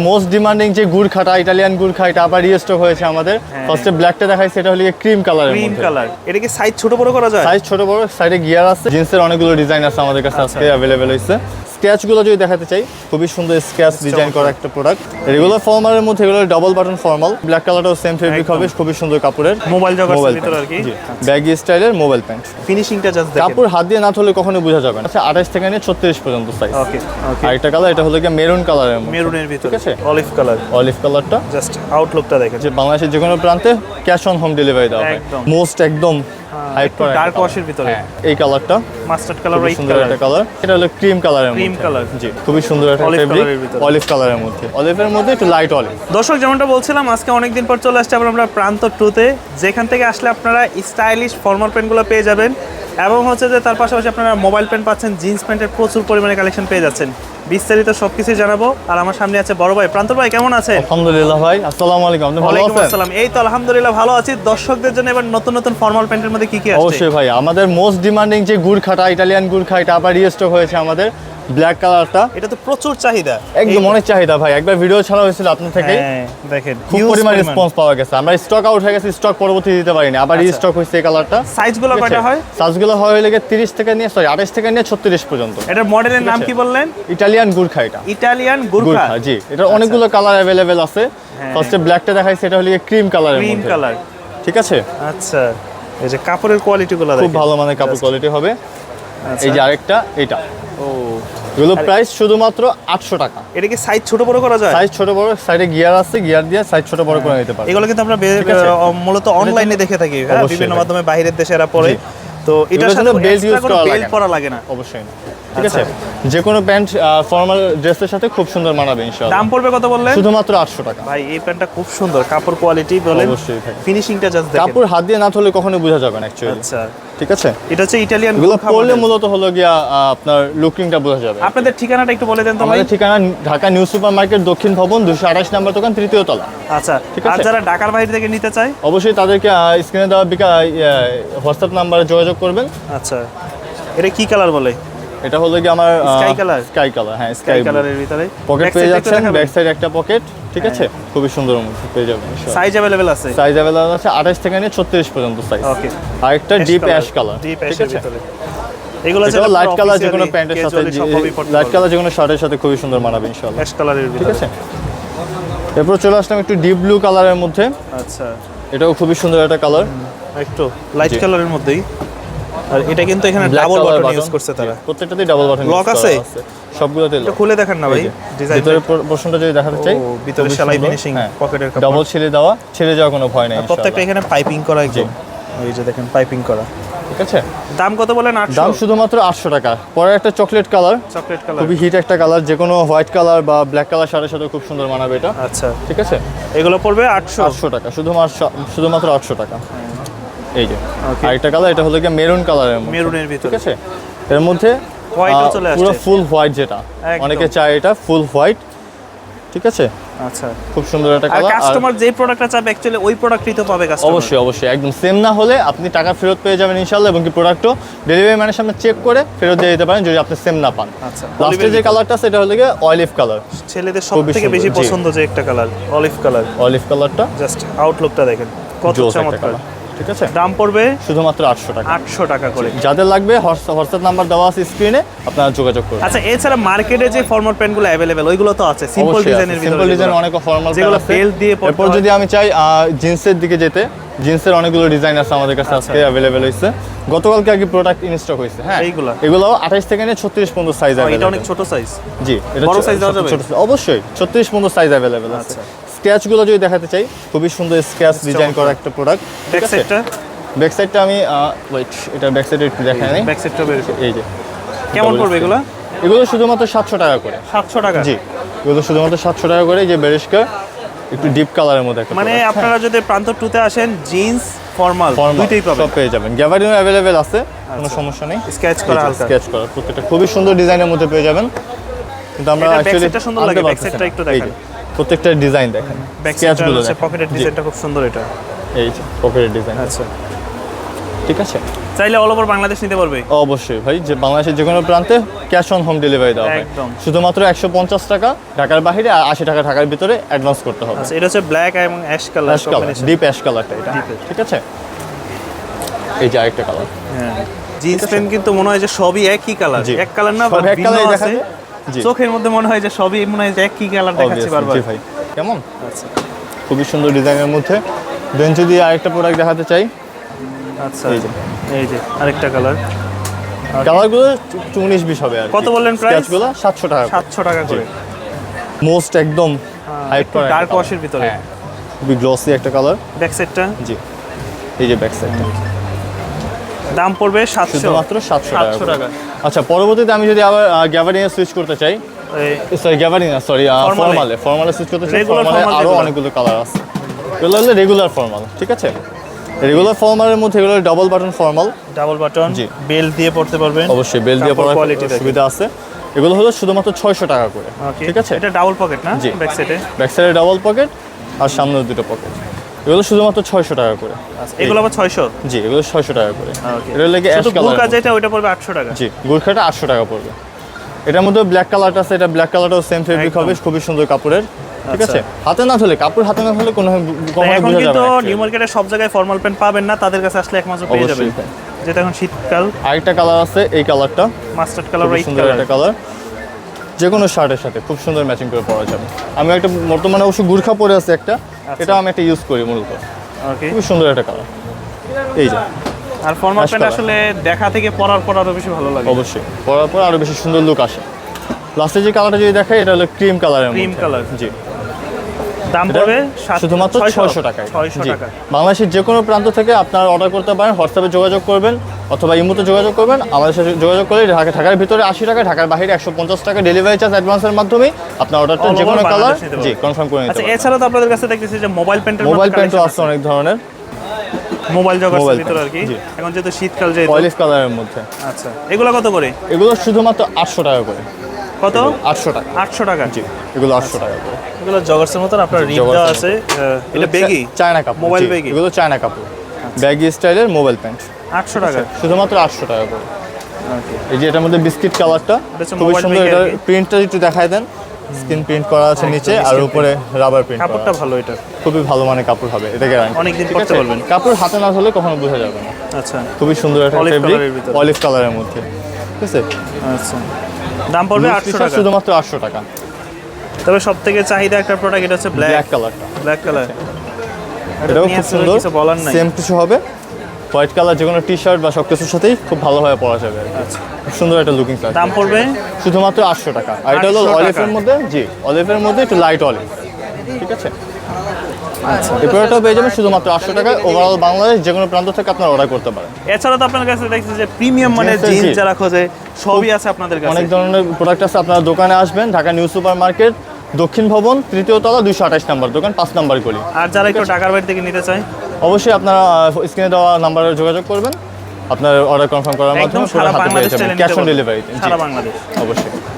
Most demanding যে গুড়খাটা Italian গুড়খা এটা আবার রিস্টক হয়েছে আমাদের। ফার্স্টে ব্ল্যাকটা দেখাই সেটা হলো ক্রিম কালার ক্রিম কালার এটা কি সাইজ ছোট বড় করা যায়? সাইজ ছোট বড় সাইডে গিয়ার আছে। জিন্সের অনেকগুলো ডিজাইন আছে আমাদের কাছে আচ্ছা। আজকে अवेलेबल হয়েছে। স্কেচগুলো যদি দেখাতে চাই খুবই সুন্দর স্কেচ ডিজাইন করা একটা প্রোডাক্ট রেগুলার ফর্মালের মধ্যে এগুলো ডাবল বাটন ফর্মাল ব্ল্যাক কালারটাও সেম ফেব্রিক। হবে খুবই সুন্দর কাপড়ের। মোবাইল মোবাইল আর কি? ব্যাগি স্টাইলের মোবাইল প্যান্ট ফিনিশিংটা জাস্ট দেখেন। কাপড় হাত দিয়ে না ধরলে কখনো বোঝা যাবে না। আচ্ছা আঠাশ থেকে নিয়ে ছত্রিশ পর্যন্ত সাইজ ওকে আরেকটা কালার এটা হলো গিয়ে মেরুন কালারের মেরুনের ভিতরে। ঠিক আছে। অলিভ কালার অলিভ কালারটা জাস্ট আউটলুকটা দেখেন। যে বাংলাদেশের যে কোনো প্রান্তে ক্যাশ অন হোম ডেলিভারি দেওয়া হয়। মোস্ট একদম একটু ডার্ক ওয়াশের ভিতরে। এই কালারটা মাস্টার্ড কালার সুন্দর একটা কালার এটা হলো ক্রিম কালারের ক্রিম কালার জি খুবই সুন্দর একটা Olive ফেব্রিক এর অলিভ কালারের মধ্যে। অলিভের মধ্যে একটু লাইট অলিভ দর্শক যেমনটা বলছিলাম আজকে অনেকদিন পর চলে আসছে আবার আমরা প্রান্ত টুতে যেখান থেকে আসলে আপনারা স্টাইলিশ ফর্মাল প্যান্টগুলো পেয়ে যাবেন। এবং হচ্ছে যে তার পাশাপাশি আপনারা মোবাইল প্যান্ট পাচ্ছেন জিন্স প্যান্টের প্রচুর পরিমাণে কালেকশন পেয়ে যাচ্ছেন। বিস্তারিত সবকিছুই জানাব। আর আমার সামনে আছে বড় ভাই। প্রান্ত ভাই কেমন আছে আলহামদুলিল্লাহ ভাই আসসালামু আলাইকুম। আপনি ভালো ওয়ালাইকুম আছেন? আসসালাম। এই তো আলহামদুলিল্লাহ ভালো আছি। দর্শকদের জন্য এবার নতুন নতুন ফর্মাল প্যান্টের মধ্যে কি কি আছে অবশ্যই ভাই আমাদের মোস্ট ডিমান্ডিং যে গুরখাটা ইতালিয়ান ইটালিয়ান গুড়খা এটা আবার রিস্টক হয়েছে আমাদের। ব্ল্যাক কালারটা এটা তো প্রচুর চাহিদা। একদম অনেক চাহিদা ভাই। একবার ভিডিও ছাড়া হয়েছিল আপনার থেকে হ্যাঁ দেখেন খুব পরিমাণ রেসপন্স পাওয়া গেছে। আমরা স্টক আউট হয়ে গেছে স্টক পরবর্তী দিতে পারিনি। আবার আচ্ছা। রিস্টক হয়েছে এই কালারটা সাইজগুলো কয়টা হয়? সাজগুলো হয় লেগে তিরিশ থেকে নিয়ে সরি আঠাশ থেকে নিয়ে ছত্রিশ পর্যন্ত। এটার মডেলের নাম কি বললেন? ইটালিয়ান গুড় খা এটা ইটালিয়ান গুরখা জি। এটা অনেকগুলো কালার অ্যাভেলেবেল আছে। ফার্স্টে ব্ল্যাকটা দেখাই সেটা হলো ক্রিম কালারের ক্রিম কালার ঠিক আছে? আচ্ছা। এই যে কাপড়ের কোয়ালিটিগুলো খুব ভালো মানের কাপড় কোয়ালিটি হবে। আচ্ছা। এই যে আরেকটা এটা ও। এগুলো প্রাইস শুধুমাত্র আটশো টাকা। এটা কি সাইজ ছোট বড় করা যায়? সাইজ ছোট বড় সাইডে গিয়ার আছে গিয়ার দিয়ে সাইজ ছোট বড় করে নিতে পারবে। এগুলো কিন্তু আমরা মূলত অনলাইনে দেখে থাকি হ্যাঁ বিভিন্ন মাধ্যমে বাইরের দেশে এরা পরে। তো এটার সাথে belt use করা লাগে বেল্ট। পরা লাগে না। অবশ্যই না। ঠিক আছে? যে কোনো প্যান্ট ফর্মাল ড্রেসের সাথে খুব সুন্দর মানাবে ইনশাআল্লাহ। দাম পড়বে কত বললেন? শুধুমাত্র আটশো টাকা। ভাই এই প্যান্টটা খুব সুন্দর কাপড় কোয়ালিটি বলেন। অবশ্যই। ফিনিশিংটা জাস্ট দেখেন। কাপড় হাত দিয়ে না ধরলে কখনো বোঝা যাবে না অ্যাকচুয়ালি আচ্ছা। ঠিক আছে? এটা হচ্ছে ইটালিয়ানগুলো পড়লে মূলত হলো গিয়া আপনার লুকিংটা বোঝা যাবে। আপনাদের ঠিকানাটা একটু বলে দেন তো ভাই। আমাদের ঠিকানা ঢাকা নিউ সুপার মার্কেট দক্ষিণ ভবন দুশো আঠাশ নাম্বার দোকান তৃতীয় তলা। আচ্ছা ঠিক আর আছে। যারা ঢাকার বাইরে থেকে নিতে চায়? অবশ্যই তাদেরকে স্ক্রিনে দেওয়া বিকা হোয়াটসঅ্যাপ নাম্বারে যোগাযোগ করবেন। আচ্ছা এটা কি কালার বলে? এটা হলো কি আমার Sky color? স্কাই কালার হ্যাঁ স্কাই স্কাই কালারের ভিতরে। পকেট পেয়ে একটু যাচ্ছেন ব্যাক সাইড একটা পকেট ঠিক আছে? খুবই সুন্দর মধ্যে পেয়ে যাবেন সাইজ অ্যাভেলেবেল আছে। সাইজ অ্যাভেলেবল আছে আঠাশ থেকে নিয়ে ছত্রিশ পর্যন্ত সাইজ ওকে আরেকটা ডিপ অ্যাশ কালার ডিপ ঠিক অ্যাশের ভিতরে। এগুলো এটা লাইট কালার যে কোনো প্যান্টের সাথে লাইট কালার যে কোনো শার্টের সাথে খুবই সুন্দর মানাবে ইনশাআল্লাহ অ্যাশ কালারের ঠিক ভিতরে। আছে? এরপর চলে আসলাম একটু ডিপ ব্লু কালারের মধ্যে। আচ্ছা। এটাও খুবই সুন্দর একটা কালার একটু লাইট কালারের মধ্যেই। আর এটা কিন্তু এখানে ডাবল বাটন। ইউজ করছে তারা। প্রত্যেকটাতেই ডাবল বাটন Lock আছে? সবগুলোতে এটা খুলে দেখেন না ভাই ডিজাইন ভিতরে পোর্শনটা যদি দেখাতে চাই ভিতরে সেলাই হ্যাঁ। পকেটের কাপড়। ডাবল ছেড়ে দেওয়া ছেড়ে যাওয়ার কোনো ভয় নেই প্রত্যেকটা এখানে পাইপিং করা একদম। এই যে দেখেন পাইপিং করা। ঠিক আছে? দাম কত বলেন? আটশো। দাম শুধুমাত্র আটশো টাকা। পরে একটা চকলেট কালার চকলেট কালার খুবই হিট একটা কালার যে কোনো হোয়াইট কালার বা ব্ল্যাক কালার সাথে সাথে খুব সুন্দর মানাবে এটা। আচ্ছা। ঠিক আছে? এগুলো পড়বে আটশো। আটশো টাকা শুধুমাত্র শুধুমাত্র আটশো টাকা। এই যে। আরেকটা কালার এটা হলো মেরুন কালারের মধ্যে। মেরুনের ঠিক আছে? এর মধ্যে পুরো ফুল হোয়াইট যেটা। অনেকে চায় এটা ফুল হোয়াইট ঠিক আছে? আচ্ছা। খুব সুন্দর একটা আর কালার কাস্টমার যে প্রোডাক্টটা চাবে অ্যাকচুয়ালি ওই প্রোডাক্টই তো পাবে কাস্টমার অবশ্যই অবশ্যই। একদম সেম না হলে আপনি টাকা ফেরত পেয়ে যাবেন ইনশাল্লাহ এবং কি প্রোডাক্টও ডেলিভারি ম্যানের সামনে চেক করে ফেরত দিয়ে দিতে পারেন যদি আপনি সেম না পান। আচ্ছা। লাস্টে যে কালারটা সেটা হলো গিয়ে অলিভ কালার ছেলেদের সব খুবই থেকে সুন্দর, বেশি পছন্দ যে একটা কালার অলিভ কালার অলিভ কালারটা জাস্ট আউটলুকটা দেখেন। কত চমৎকার। ঠিক আছে? দাম পড়বে শুধুমাত্র আটশো টাকা। আটশো টাকা করে। যাদের লাগবে হোয়াটসঅ্যাপ নাম্বার দেওয়া আছে স্ক্রিনে আপনারা যোগাযোগ করুন। আচ্ছা এছাড়া মার্কেটে যে ফর্মাল প্যান্টগুলো অ্যাভেলেবেল ওইগুলো তো আছে সিম্পল ডিজাইনের সিম্পল ডিজাইন অনেক ফর্মাল যেগুলো belt দিয়ে এরপর যদি আমি চাই জিন্সের দিকে যেতে জিন্সের অনেকগুলো ডিজাইন আছে আমাদের কাছে আজকে অ্যাভেলেবেল হয়েছে। গতকালকে আগে প্রোডাক্ট ইনস্টক হয়েছে হ্যাঁ? এইগুলা? এগুলো আঠাশ থেকে নিয়ে ছত্রিশ পর্যন্ত সাইজ এটা অনেক ছোট সাইজ জি এটা বড় দেওয়া যাবে? অবশ্যই ছত্রিশ পর্যন্ত সাইজ অ্যাভেলেবেল আছে। আচ্ছা। স্কেচগুলো যদি দেখাতে চাই খুবই সুন্দর স্কেচ ডিজাইন করা একটা প্রোডাক্ট ব্যাক সাইডটা ব্যাক সাইডটা আমি ওয়েট এটা ব্যাক সাইডে একটু দেখাই নাই ব্যাক সাইডটা বের এই যে কেমন পড়বে এগুলো? এগুলো শুধুমাত্র সাতশো টাকা করে। সাতশো টাকা? জি এগুলো শুধুমাত্র সাতশো টাকা করে এই যে বেরিস্কার একটু ডিপ কালারের মধ্যে একটা মানে আপনারা যদি প্রান্ত টুতে আসেন জিন্স ফর্মাল দুইটাই পাবেন। সব পেয়ে যাবেন। গ্যাভারিনো অ্যাভেলেবেল আছে কোনো সমস্যা নেই। স্কেচ করা হালকা। স্কেচ করা প্রত্যেকটা খুবই সুন্দর ডিজাইনের মধ্যে পেয়ে যাবেন। কিন্তু আমরা অ্যাকচুয়ালি side টা সুন্দর লাগে, back side টা একটু দেখান। প্রত্যেকটা ডিজাইন দেখেন। স্কেচগুলো দেখেন। পকেটের ডিজাইনটা খুব সুন্দর এটা। এই যে পকেটের ডিজাইন আচ্ছা। ঠিক আছে? চাইলে অল ওভার বাংলাদেশ নিতে পারবে। অবশ্যই ভাই যে বাংলাদেশের যে কোনো প্রান্তে ক্যাশ অন হোম ডেলিভারি দেওয়া হয়। একদম। শুধুমাত্র একশো পঞ্চাশ টাকা ঢাকার বাইরে আর আশি টাকা ঢাকার ভিতরে অ্যাডভান্স করতে হবে। আচ্ছা এটা হচ্ছে ব্ল্যাক এবং ash colour ash colour deep ash কালারটা এটা। ঠিক আছে? এই যে আরেকটা কালার হ্যাঁ। জিন্স প্যান্ট কিন্তু মনে হয় যে সবই একই কালার। এক কালার না এক ভিন্ন দেখা আছে। যায়। চোখের মধ্যে মনে হয় যে সবই মনে হয় যে একই কালার দেখাচ্ছি বারবার। জি ভাই। কেমন? আচ্ছা। খুবই সুন্দর ডিজাইনের মধ্যে। দেন যদি আরেকটা প্রোডাক্ট দেখাতে চাই। আচ্ছা। এই যে। এই যে আরেকটা কালার কালারগুলো উনিশ বিশ হবে আর কত বললেন price? স্কেচগুলো সাতশো টাকা সাতশো টাকা করে। মোস্ট একদম ডার্ক ওয়াশের ভিতরে। হ্যাঁ। খুবই গ্লসি একটা কালার ব্যাক সাইডটা জি। এই যে ব্যাক সাইডটা দাম পড়বে সাতশো। মাত্র সাতশো টাকা। আচ্ছা পরবর্তীতে আমি যদি আবার গ্যাভারিনে সুইচ করতে চাই এই সরি গ্যাভারিন সরি। ফর্মালে ফর্মালে সুইচ করতে চাই ফর্মালে আরও অনেকগুলো কালার আছে। এগুলো হলো রেগুলার ফর্মাল ঠিক আছে? রেগুলার ফর্মালের মধ্যে এগুলো double button formal double button জি। বেল দিয়ে পড়তে পারবেন। অবশ্যই বেল দিয়ে পড়ার। সুবিধা আছে। এগুলো হলো শুধুমাত্র ছয়শো টাকা করে ঠিক আছে? এটা ডাবল পকেট না? জি। ব্যাক সাইডে ব্যাক সাইডে ডাবল পকেট আর সামনের দুটো পকেট এগুলো শুধুমাত্র ছয়শো টাকা করে। এগুলো আবার ছয়শো? জি এগুলো ছয়শো টাকা করে। এটা লেগে অ্যাশ কালার যেটা ওইটা পড়বে আটশো টাকা? জি গুরখাটা আটশো টাকা পড়বে। এটার মধ্যে ব্ল্যাক কালারটা আছে এটা ব্ল্যাক কালারটাও সেম ফেব্রিক হবে খুবই সুন্দর কাপড়ের ঠিক আচ্ছা। আছে হাতে না ধরলে কাপড় হাতে না ধরলে কোনো এখন কিন্তু নিউ মার্কেটে সব জায়গায় ফর্মাল প্যান্ট পাবেন না তাদের কাছে আসলে একমাত্র পেয়ে যাবেন। যেটা এখন শীতকাল। আরেকটা কালার আছে এই কালারটা মাস্টার্ড কালার সুন্দর একটা কালার যে কোনো শার্টের সাথে খুব সুন্দর ম্যাচিং করে পরা যাবে। আমি একটা বর্তমানে অবশ্য গুর্খা পরে আছে একটা আচ্ছা। এটা আমি একটা ইউজ করি মূলত। খুবই সুন্দর একটা কালার এই যে। আর ফর্মাল প্যান্ট আসলে দেখা থেকে পরার পর আরও বেশি ভালো লাগে। অবশ্যই। পরার পর আরও বেশি সুন্দর লুক আসে। লাস্টে যে কালারটা যদি দেখাই এটা হলো ক্রিম কালারের Cream color। জি। দাম পড়বে শুধুমাত্র। ছয়শো টাকায়। ছয়শো টাকা। বাংলাদেশের যে কোনো প্রান্ত থেকে আপনারা অর্ডার করতে পারেন হোয়াটসঅ্যাপে যোগাযোগ করবেন। অথবা ইমোতে যোগাযোগ করবেন। আমাদের সাথে যোগাযোগ করলে ঢাকা ঢাকার ভিতরে আশি টাকা ঢাকার বাইরে একশো পঞ্চাশ টাকা ডেলিভারি চার্জ অ্যাডভান্সের মাধ্যমে আপনার অর্ডারটা যে কোনো কালার জি কনফার্ম করে নিতে আচ্ছা এছাড়া তো আপনাদের কাছে দেখতেছি যে মোবাইল প্যান্টের মোবাইল প্যান্টও আছে অনেক ধরনের। মোবাইল Mobile ভিতরে আর কি। এখন যেহেতু শীতকাল যেহেতু। অলিভ কালারের মধ্যে। আচ্ছা এগুলো কত করে? এগুলো শুধুমাত্র আটশো টাকা করে। কত? আটশো টাকা। আটশো টাকা। জি এগুলো আটশো টাকা করে। এগুলো জগার্সের মতন আপনার রিপ আছে এটা বেগি চায়না কাপড়। মোবাইল বেগি এগুলো চায়না কাপড়। ব্যাগি স্টাইলের মোবাইল প্যান্ট আটশো টাকা। শুধুমাত্র আটশো টাকা করে। এই যে এটার মধ্যে বিস্কিট কালারটা এটা খুবই সুন্দর কি। প্রিন্টটা একটু দেখায় দেন। স্ক্রিন প্রিন্ট করা আছে নিচে আর উপরে রাবার প্রিন্ট কাপড়টা ভালো এটা। খুবই ভালো মানের কাপড় হবে এটা গ্যারান্টি অনেকদিন পরতে পারবেন। কাপড় হাতে না ধরলে কখনো বোঝা যাবে না। আচ্ছা। খুবই সুন্দর একটা ফেব্রিক অলিভ কালারের মধ্যে। ঠিক আছে? আচ্ছা। দাম পড়বে Loose আটশো t-shirt টাকা। শুধুমাত্র আটশো টাকা। তবে সব থেকে চাহিদা একটা প্রোডাক্ট এটা হচ্ছে ব্ল্যাক কালারটা ব্ল্যাক কালার এটাও খুব সুন্দর। সেম কিছু হবে। হোয়াইট কালার যে কোনো টি শার্ট বা সব কিছুর সাথেই খুব ভালোভাবে পরা যাবে। আচ্ছা। খুব সুন্দর একটা লুকিং ক্লাস দাম পড়বে? শুধুমাত্র আটশো টাকা। আর এটা হলো 800 অলিভের মধ্যে জি অলিভের মধ্যে একটু লাইট অলিভ ঠিক আছে? আচ্ছা। এই প্রোডাক্টটাও পেয়ে যাবেন শুধুমাত্র আটশো টাকায় ওভারঅল বাংলাদেশ যে কোনো প্রান্ত থেকে আপনারা অর্ডার করতে পারেন। এছাড়া তো আপনার কাছে দেখছি যে প্রিমিয়াম মানে Jeans এর জিন্স যারা খোঁজে সবই আছে আপনাদের কাছে। অনেক ধরনের প্রোডাক্ট আছে। আপনারা দোকানে আসবেন ঢাকা নিউ সুপার মার্কেট দক্ষিণ ভবন তৃতীয় তলা দুশো আঠাশ নাম্বার দোকান পাঁচ নাম্বার গলি। আর যারা একটু টাকার বাইরে থেকে নিতে চায়? অবশ্যই আপনারা স্ক্রিনে দেওয়া নাম্বারে যোগাযোগ করবেন। আপনার অর্ডার কনফার্ম করার মাধ্যমে পেয়ে যাবেন। ক্যাশ অন ডেলিভারি সারা বাংলাদেশ। অবশ্যই।